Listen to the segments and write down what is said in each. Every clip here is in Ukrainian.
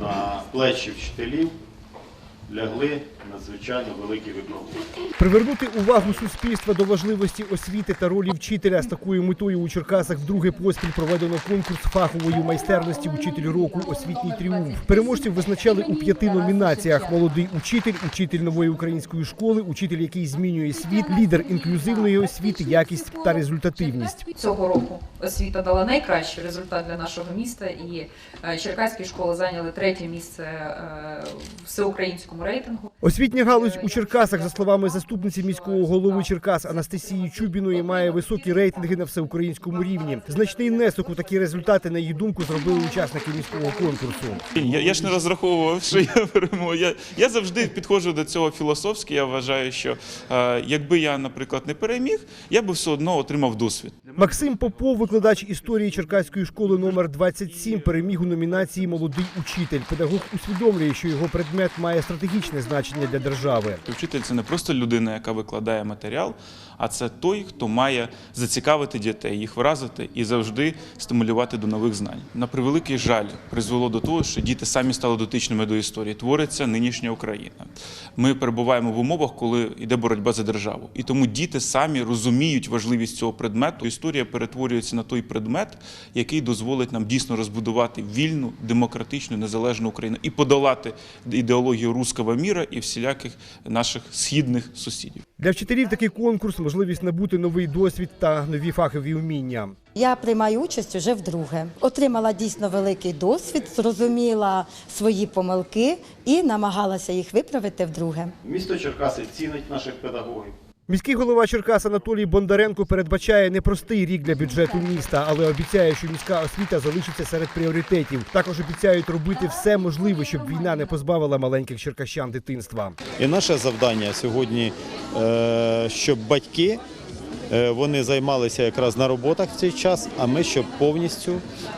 на плечі вчителів лягли надзвичайно великі випробування. Привернути увагу суспільства до важливості освіти та ролі вчителя з такою метою у Черкасах вдруге поспіль проведено конкурс фахової майстерності Учитель року Освітній тріумф. Переможців визначали у п'яти номінаціях: молодий учитель, учитель нової української школи, учитель, який змінює світ, лідер інклюзивної освіти, якість та результативність. Цього року освіта дала найкращий результат для нашого міста, і е, черкаські школи зайняли третє місце е, в всеукраїнському рейтингу. Освітня галузь у Черкасах, за словами заступниці міського голови Черкас Анастасії Чубіної, має високі рейтинги на всеукраїнському рівні. Значний внесок у такі результати, на її думку, зробили учасники міського конкурсу. Я, я ж не розраховував, що я перемогу. Я, я завжди підходжу до цього філософськи. Я вважаю, що е, якби я, наприклад, не переміг, я би все одно отримав досвід. Максим Попов, викладач історії Черкаської школи номер 27, переміг у номінації Молодий учитель. Педагог усвідомлює, що його предмет має стратегічне значення для держави. Вчитель це не просто людина, яка викладає матеріал, а це той, хто має зацікавити дітей, їх вразити і завжди стимулювати до нових знань. На превеликий жаль призвело до того, що діти самі стали дотичними до історії. Твориться нинішня Україна. Ми перебуваємо в умовах, коли йде боротьба за державу, і тому діти самі розуміють важливість цього предмету. Історія перетворюється на той предмет, який дозволить нам дійсно розбудувати вільну, демократичну, незалежну Україну і подолати ідеологію руского міра і всіляких наших східних сусідів. Для вчителів такий конкурс можливість набути новий досвід та нові фахові вміння. Я приймаю участь уже вдруге. Отримала дійсно великий досвід, зрозуміла свої помилки і намагалася їх виправити вдруге. Місто Черкаси цінить наших педагогів. Міський голова Черкас Анатолій Бондаренко передбачає непростий рік для бюджету міста, але обіцяє, що міська освіта залишиться серед пріоритетів. Також обіцяють робити все можливе, щоб війна не позбавила маленьких черкащан дитинства. І наше завдання сьогодні, е, щоб батьки вони займалися якраз на роботах в цей час, а ми щоб повністю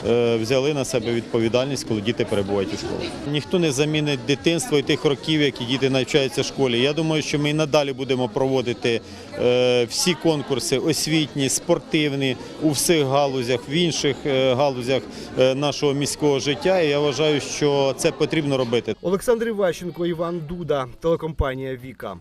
е, взяли на себе відповідальність, коли діти перебувають у школі. Ніхто не замінить дитинство і тих років, які діти навчаються в школі. Я думаю, що ми і надалі будемо проводити е, всі конкурси освітні, спортивні у всіх галузях, в інших е, галузях е, нашого міського життя. І я вважаю, що це потрібно робити. Олександр Іващенко, Іван Дуда, телекомпанія Віка.